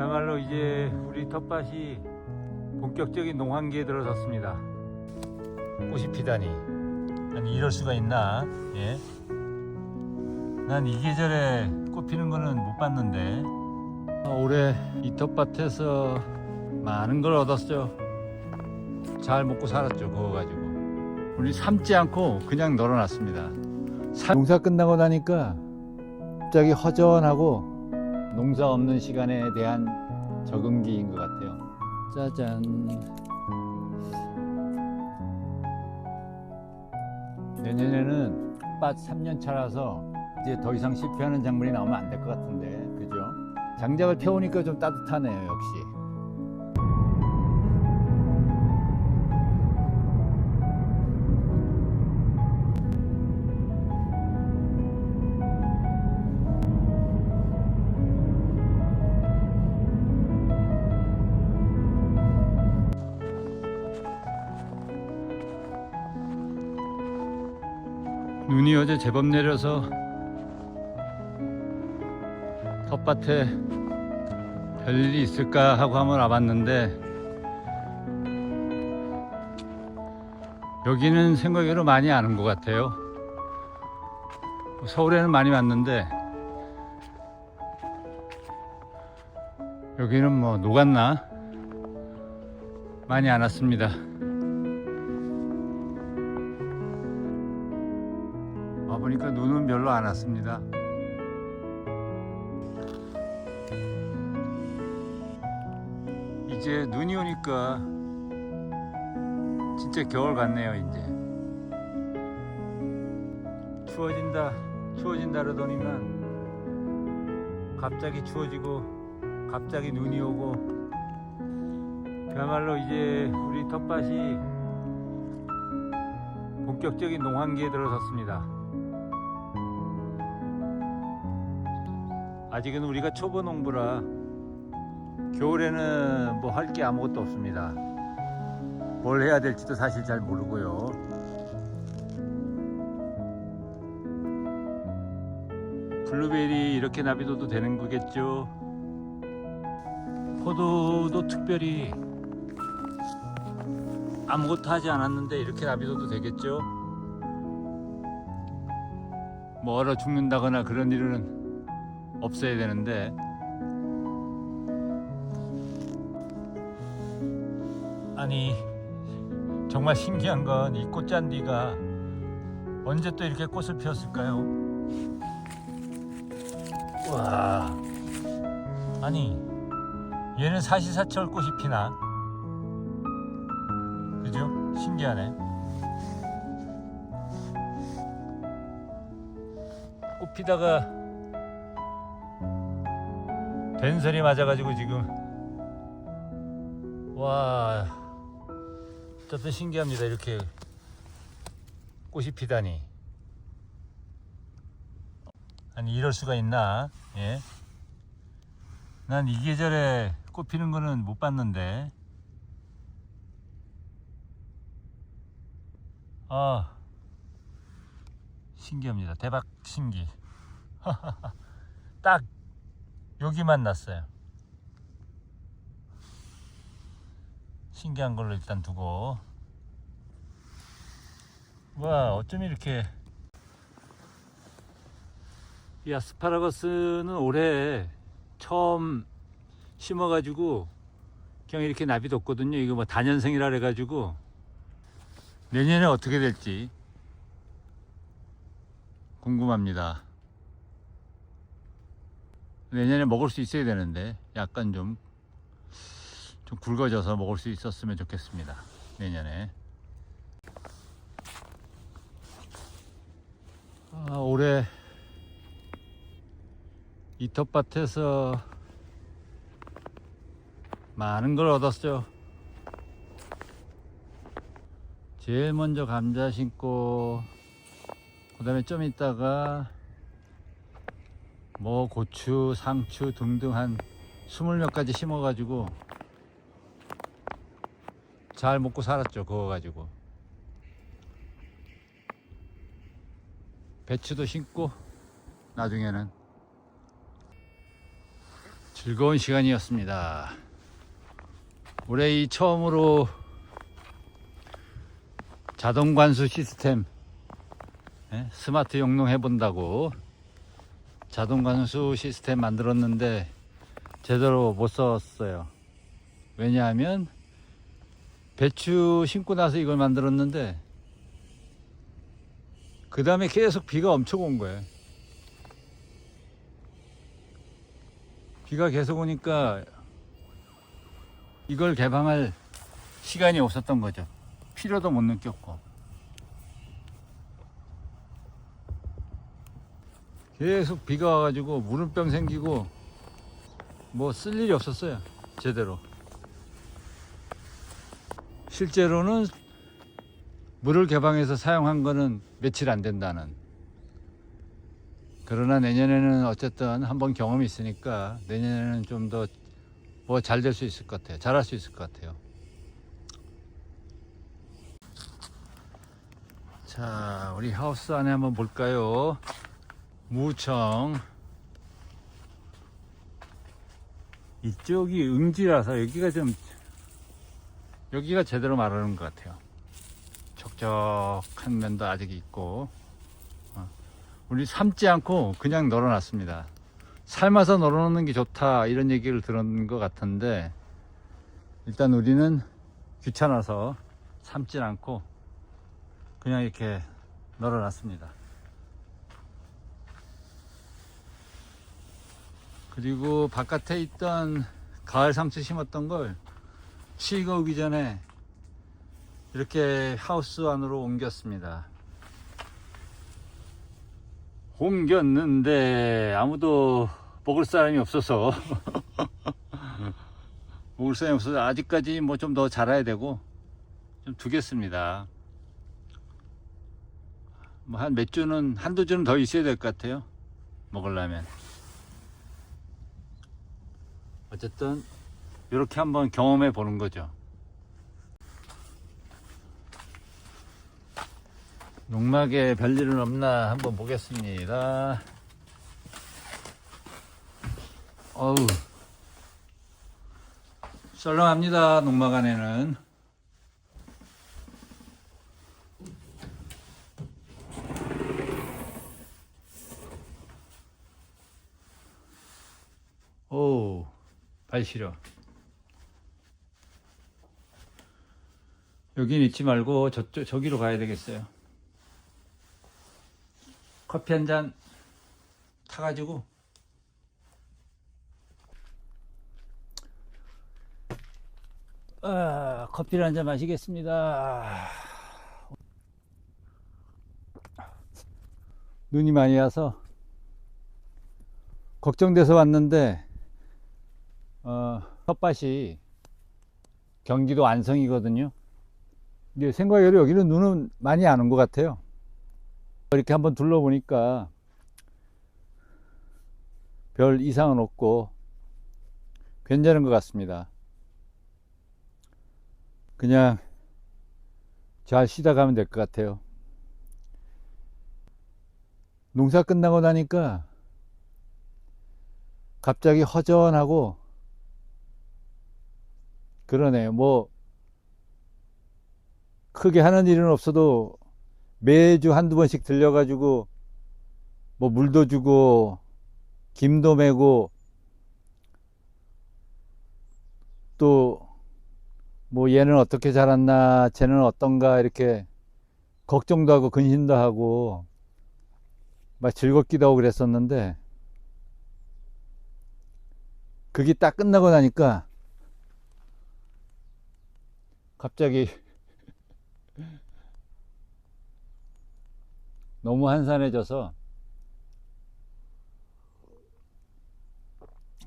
그야말로 이제 우리 텃밭이 본격적인 농한기에 들어섰습니다. 꽃이 피다니. 아니 이럴 수가 있나? 예. 난 이 계절에 꽃 피는 거는 못 봤는데. 올해 이 텃밭에서 많은 걸 얻었죠. 잘 먹고 살았죠. 그거 가지고. 우리 삶지 않고 그냥 널어놨습니다. 사- 농사 끝나고 나니까 갑자기 허전하고 농사 없는 시간에 대한 적응기인 것 같아요. 짜잔. 내년에는 밭 3년 차라서 이제 더 이상 실패하는 작물이 나오면 안 될 것 같은데, 그죠? 장작을 태우니까 좀 따뜻하네요, 역시. 눈이 어제 제법 내려서 텃밭에 별일이 있을까 하고 한번 와봤는데 여기는 생각외로 많이 아는 것 같아요. 서울에는 많이 왔는데 여기는 뭐 녹았나? 많이 안 왔습니다. 와 보니까 눈은 별로 안 왔습니다. 이제 눈이 오니까 진짜 겨울 같네요, 이제. 추워진다, 추워진다 그러더니만 갑자기 추워지고 갑자기 눈이 오고 그야말로 이제 우리 텃밭이 본격적인 농한기에 들어섰습니다. 아직은 우리가 초보 농부라 겨울에는 뭐 할 게 아무것도 없습니다. 뭘 해야 될지도 사실 잘 모르고요. 블루베리 이렇게 놔둬도 되는 거겠죠? 포도도 특별히 아무것도 하지 않았는데 이렇게 놔둬도 되겠죠? 뭐 얼어 죽는다거나 그런 일은 없어야 되는데 아니 정말 신기한 건 이 꽃잔디가 언제 또 이렇게 꽃을 피웠을까요? 와 아니 얘는 사시사철 꽃이 피나 그죠? 신기하네 꽃 피다가 된설이 맞아가지고 지금. 와 어쨌든 신기합니다. 이렇게 꽃이 피다니. 아니 이럴 수가 있나? 예? 난 이 계절에 꽃 피는 거는 못 봤는데. 아 신기합니다. 대박 신기. 딱 여기만 났어요. 신기한 걸로 일단 두고. 와 어쩜 이렇게. 이 아스파라거스는 올해 처음 심어 가지고 그냥 이렇게 나비 뒀거든요. 이거 뭐 단연생이라 그래 가지고. 내년에 어떻게 될지 궁금합니다 내년에 먹을 수 있어야 되는데 약간 좀 좀 굵어져서 먹을 수 있었으면 좋겠습니다. 내년에. 아, 올해 이 텃밭에서 많은 걸 얻었죠. 제일 먼저 감자 심고 그 다음에 좀 있다가 뭐 고추, 상추 등등 한 스물 몇 가지 심어가지고 잘 먹고 살았죠. 그거 가지고. 배추도 심고 나중에는 즐거운 시간이었습니다. 올해 이 처음으로 자동 관수 시스템 예, 스마트 용농 해본다고 자동 관수 시스템 만들었는데 제대로 못 썼어요. 왜냐하면 배추 심고 나서 이걸 만들었는데 그 다음에 계속 비가 엄청 온 거예요. 비가 계속 오니까 이걸 개방할 시간이 없었던 거죠. 필요도 못 느꼈고. 계속 비가 와가지고 물음병 생기고 뭐 쓸 일이 없었어요. 제대로. 실제로는 물을 개방해서 사용한 거는 며칠 안 된다는. 그러나 내년에는 어쨌든 한번 경험이 있으니까 내년에는 좀 더 뭐 잘 될 수 있을 것 같아요. 잘할 수 있을 것 같아요. 자, 우리 하우스 안에 한번 볼까요? 무청. 이쪽이 응지라서 여기가 좀 여기가 제대로 마르는 것 같아요. 적적한 면도 아직 있고 어, 우리 삶지 않고 그냥 널어놨습니다. 삶아서 널어놓는 게 좋다 이런 얘기를 들은 것 같은데 일단 우리는 귀찮아서 삶지 않고 그냥 이렇게 널어놨습니다. 그리고 바깥에 있던 가을 상추 심었던 걸 시가 오기 전에 이렇게 하우스 안으로 옮겼습니다. 옮겼는데 아무도 먹을 사람이 없어서 먹을 사람이 없어서 아직까지 뭐 좀 더 자라야 되고 좀 두겠습니다. 뭐 한 몇 주는 한두 주는 더 있어야 될 것 같아요. 먹으려면. 어쨌든 이렇게 한번 경험해 보는 거죠. 농막에 별일은 없나 한번 보겠습니다. 어우, 썰렁합니다. 농막 안에는. 오, 발 시려. 여긴 있지 말고 저쪽 저기로 가야 되겠어요. 커피 한 잔 타가지고 아, 커피를 한 잔 마시겠습니다. 눈이 많이 와서 걱정돼서 왔는데 어, 텃밭이 경기도 안성이거든요. 근데 생각외로 여기는 눈은 많이 안 온 것 같아요. 이렇게 한번 둘러보니까 별 이상은 없고 괜찮은 것 같습니다. 그냥 잘 쉬다 가면 될 것 같아요. 농사 끝나고 나니까 갑자기 허전하고 그러네요. 뭐 크게 하는 일은 없어도 매주 한두 번씩 들려가지고 뭐 물도 주고 김도 매고 또 뭐 얘는 어떻게 자랐나 쟤는 어떤가 이렇게 걱정도 하고 근심도 하고 막 즐겁기도 하고 그랬었는데 그게 딱 끝나고 나니까 갑자기 너무 한산해져서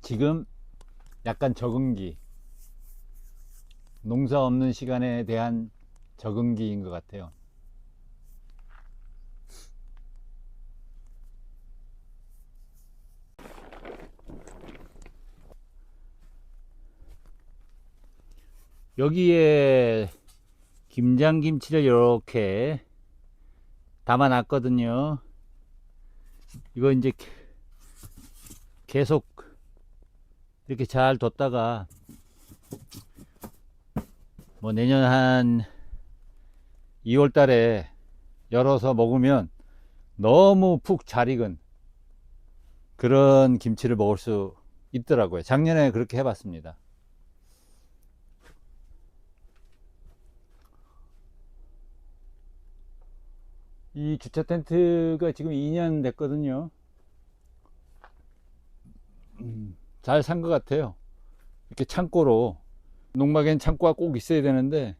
지금 약간 적응기 농사 없는 시간에 대한 적응기인 것 같아요. 여기에 김장김치를 이렇게 담아 놨거든요. 이거 이제 계속 이렇게 잘 뒀다가 뭐 내년 한 2월 달에 열어서 먹으면 너무 푹 잘 익은 그런 김치를 먹을 수 있더라고요. 작년에 그렇게 해봤습니다. 이 주차 텐트가 지금 2년 됐거든요. 잘산 것 같아요. 이렇게 창고로 농막엔 창고가 꼭 있어야 되는데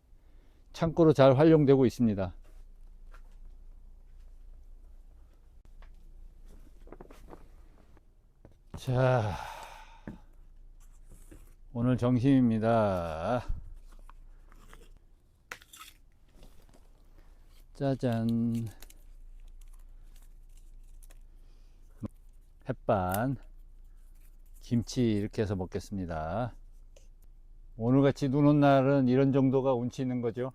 창고로 잘 활용되고 있습니다. 자, 오늘 점심입니다. 짜잔. 햇반, 김치 이렇게 해서 먹겠습니다. 오늘같이 눈 온 날은 이런 정도가 운치 있는 거죠.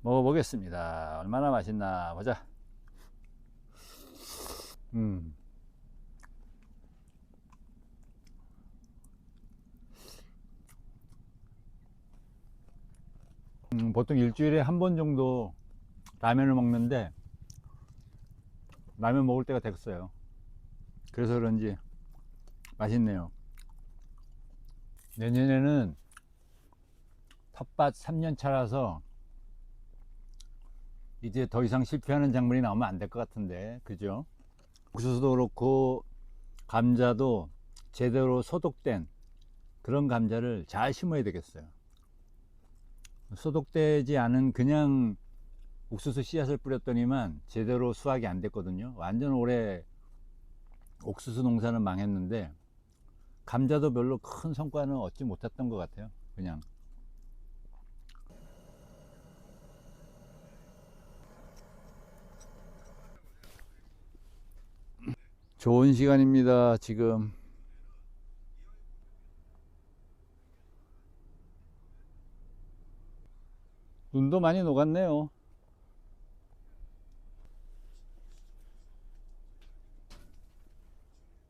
먹어보겠습니다. 얼마나 맛있나 보자. 음. 음, 보통 일주일에 한 번 정도 라면을 먹는데 라면 먹을 때가 됐어요. 그래서 그런지 맛있네요. 내년에는 텃밭 3년 차라서 이제 더 이상 실패하는 작물이 나오면 안 될 것 같은데 그죠? 옥수수도 그렇고 감자도 제대로 소독된 그런 감자를 잘 심어야 되겠어요. 소독되지 않은 그냥 옥수수 씨앗을 뿌렸더니만 제대로 수확이 안 됐거든요. 완전 올해 옥수수 농사는 망했는데 감자도 별로 큰 성과는 얻지 못했던 것 같아요. 그냥 좋은 시간입니다. 지금 눈도 많이 녹았네요.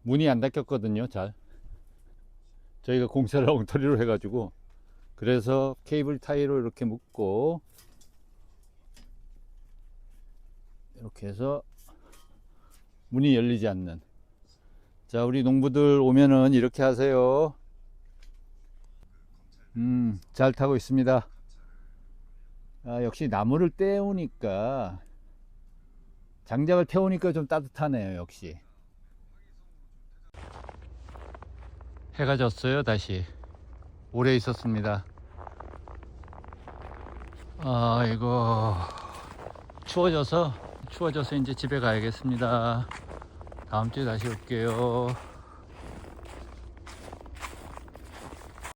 문이 안 닫혔거든요. 잘. 저희가 공사를 엉터리로 해가지고 그래서 케이블 타이로 이렇게 묶고 이렇게 해서 문이 열리지 않는 자 우리 농부들 오면은 이렇게 하세요 음 잘 타고 있습니다 아, 역시 나무를 떼우니까 장작을 태우니까 좀 따뜻하네요 역시. 해가 졌어요 다시. 오래 있었습니다. 아 이거 추워져서 추워져서 이제 집에 가야겠습니다. 다음 주에 다시 올게요